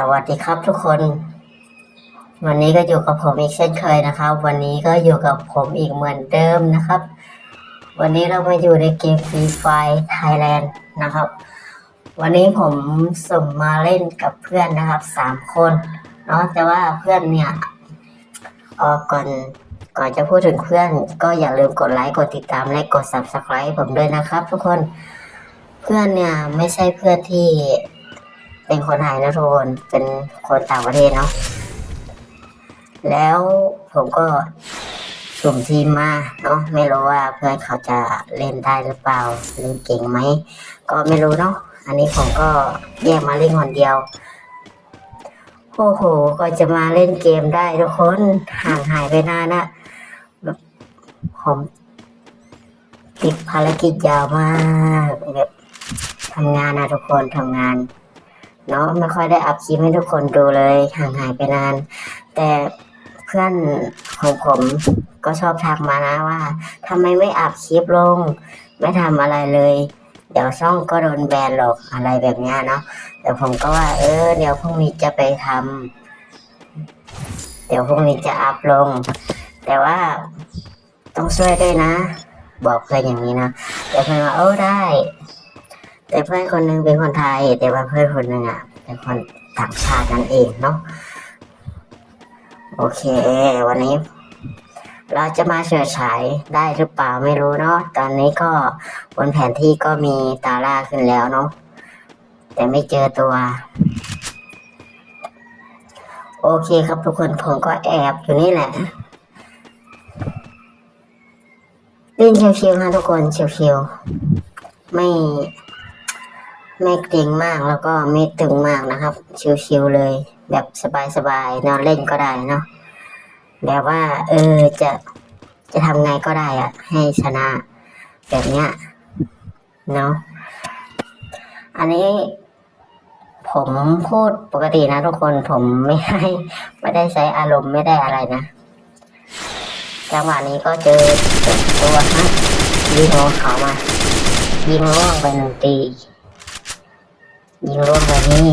สวัสดีครับทุกคน วันนี้ก็อยู่กับผมอีกเช่นเคยนะครับ วันนี้ก็อยู่กับผมอีกเหมือนเดิมนะครับ วันนี้เรามาอยู่ในเกม Free Fire Thailand นะครับ วันนี้ผมสุ่มมาเล่นกับเพื่อนนะครับสามคนเนาะแต่ว่าเพื่อนเนี่ยออก่อนก่อนจะพูดถึงเพื่อน ก็อย่าลืมกดไลค์กดติดตามและกด Subscribe ผมด้วยนะครับ ทุกคนเพื่อนเนี่ยไม่ใช่เพื่อนที่ เป็นคนไทยนะทุกคนเป็นคนต่างประเทศเนาะแล้วผมก็สุ่มทีมมาเนาะไม่รู้ว่าเพื่อนเขาจะเล่นได้หรือเปล่าเล่นเก่งไหมก็ไม่รู้เนาะอันนี้ผมก็แยกมาเล่นคนเดียวโอ้โหก็จะมาเล่นเกมได้ทุกคนห่างหายไปนานนะแบบผมติดภารกิจยาวมากแบบทำงานนะทุกคนทำงาน เนาะไม่ค่อยได้อัพคลิปให้ทุกคนดูเลยห่างหายไปนาน แต่เพื่อนของผมก็ชอบทักมานะว่าทำไมไม่อัพคลิปลง ไม่ทำอะไรเลย เดี๋ยวช่องก็โดนแบนหรอกอะไรแบบเนี้ยเนาะแต่ผมก็ว่า เออ เดี๋ยวพรุ่งนี้จะไปทำเดี๋ยวพรุ่งนี้จะอัพลง แต่ว่าต้องช่วยด้วยนะ บอกเพื่อนอย่างนี้นะแต่เพื่อนว่าเออได้ แต่เพื่อนคนหนึงเป็นคนไทย แต่ว่าเพื่อนคนหนึงอะเป็นคนต่างชาตินั่นเองเนาะโอเค วันนี้ เราจะมาเฉิดฉายได้หรือเปล่าไม่รู้เนาะตอนนี้ก็บนแผนที่ก็มีตาล่าขึ้นแล้วเนาะแต่ไม่เจอตัวโอเคครับทุกคนผมก็แอบอยู่นี่แหละเล่นเชิวๆฮะทุกคนเชิวๆไม่ ไม่เกรงมากแล้วก็ไม่ตึงมากนะครับ ชิวๆเลย แบบสบายๆนอนเล่นก็ได้เนาะแบบว่า เออจะจะทำไงก็ได้อะให้ชนะ แบบเนี้ยเนาะอันนี้ผมพูดปกตินะทุกคนผมไม่ได้ไม่ได้ใช้อารมณ์ไม่ได้อะไรนะจังหวะนี้ก็เจอตัวฮะยิงหัวเขามายิงล่วงไปหนึ่งตี ยิงร่วงไปนี่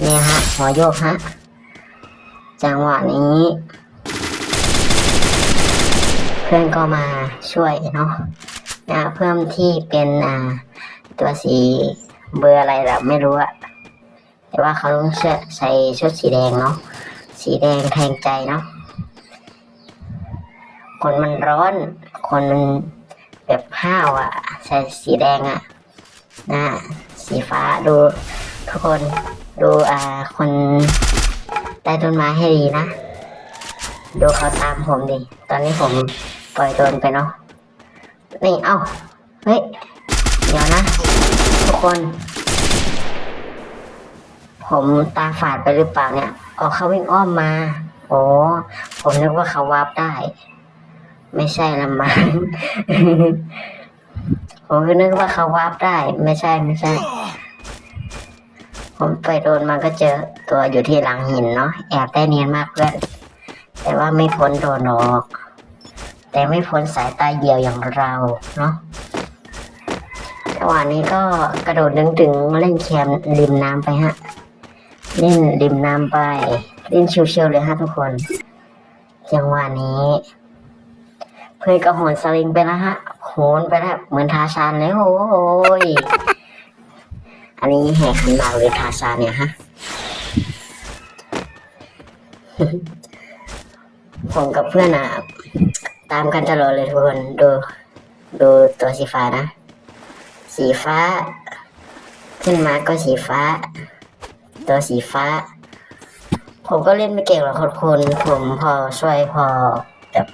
เนี่ยฮะหัวโยกฮะ จังหวะนี้ เพื่อนก็มาช่วยเนาะนะเพิ่มที่เป็นอ่าตัวสีเบอร์อะไรแบบไม่รู้อะแต่ว่าเขาต้องใส่ชุดสีแดงเนาะสีแดงแทงใจเนาะคนมันร้อน คนมันแบบห้าวอะใส่สีแดงอะนะ สีฟ้าดูทุกคนดูอ่าคนใต้ต้นไม้ให้ดีนะ ดูเขาตามผมดิ ตอนนี้ผมปล่อยโดนไปเนาะนี่เอ้าเฮ้ยเดี๋ยวนะ ทุกคน ผมตาฝาดไปหรือเปล่าเนี่ยอ๋อเขาวิ่งอ้อมมาโอ้ผมนึกว่าเขาวาร์ปได้ ไม่ใช่ละมั้ง ผมก็นึกว่าเขาวาร์ปได้ ไม่ใช่ไม่ใช่ ผมไปโดนมันก็เจอตัวอยู่ที่หลังหินเนาะแอบได้เนียนมากเพื่อนแต่ว่าไม่พ้นโดนออก แต่ไม่พ้นสายตาเหยี่ยวอย่างเราเนาะจังหวะนี้ก็กระโดดดึงๆเล่นแคมริมน้ำไปฮะเล่นริมน้ำไปเล่นชิวๆเลยฮะทุกคนจังหวะนี้เพื่อนก็โหนสลิงไปแล้วฮะ โหนไปแล้วเหมือนทาชานเลยโอ้ยอันนี้แหกขันหมากหรือทาซานเนี่ยฮะผมกับเพื่อนอะ ตามกันตลอดเลยทุกคนดู ดูตัวสีฟ้านะ สีฟ้า ขึ้นมาก็สีฟ้า ตัวสีฟ้า ผมก็เล่นไม่เก่งหรอกทุกคนผมพอช่วยพอแบบ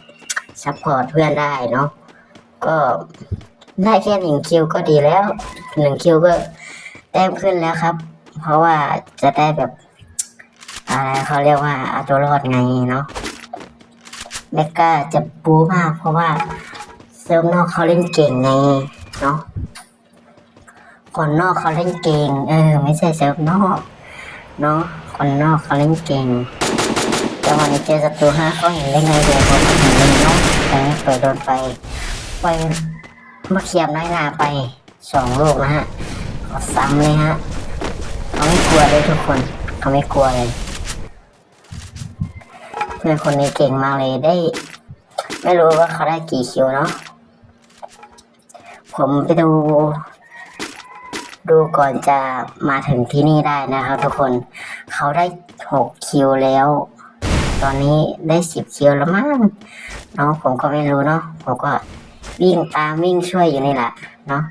ซัพพอร์ตเพื่อนได้เนาะ ก็ได้แค่หนึ่งคิวก็ดีแล้วหนึ่งคิวก็แต้มขึ้นแล้วครับ เพราะว่าจะได้แบบอะไรเขาเรียกว่าเอาตัวรอดไงเนาะแบ็กก็จะปูมาก เพราะว่าเซิร์ฟนอกเขาเล่นเก่งไงเนาะคนนอกเขาเล่นเก่ง เออ ไม่ใช่เซิร์ฟนอกเนาะคนนอกเขาเล่นเก่งแต่วันนี้เจอศัตรูห้าเขาเห็นได้ไงเดี๋ยวผมเห็นเลยเนาะแต่เปิดโดนไป ไปมาเขียบน้อยนาไปสองลูกนะฮะซ้ำเลยฮะเขาไม่กลัวเลยทุกคนเขาไม่กลัวเลย เพื่อนคนนี้เก่งมากเลยได้ ไม่รู้ว่าเขาได้กี่คิวเนาะผมไปดู ดูก่อนจะมาถึงที่นี่ได้นะครับทุกคนเขาได้หกคิวแล้ว ตอนนี้ได้สิบคิวแล้วมั้งเนาะผมก็ไม่รู้เนาะผมก็ วิ่งตามวิ่งช่วยอยู่นี่แหละเนาะ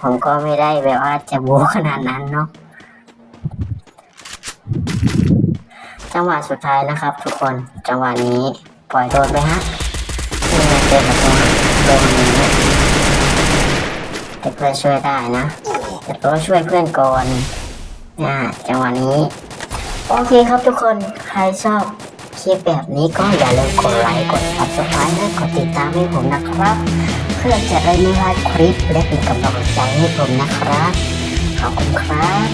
ผมก็ไม่ได้แบบว่าจะบูขนาดนั้นเนาะจังหวะสุดท้ายนะครับ ทุกคนจังหวะนี้ปล่อยโดนไปฮะนี่ไงเจอกับตัวโดนนี้แต่เพื่อนช่วยได้นะแต่ก็ช่วยเพื่อนก่อนอ่จังหวะนี้ โอเคครับทุกคนใครชอบคลิปแบบนี้ก็อย่าลืมกดไลค์กด subscribe และกดติดตามให้ผมนะครับ พื่อจะได้ไม่พลาดคลิปและเป็นกำลังใจให้ผมนะครับ ขอบคุณครับ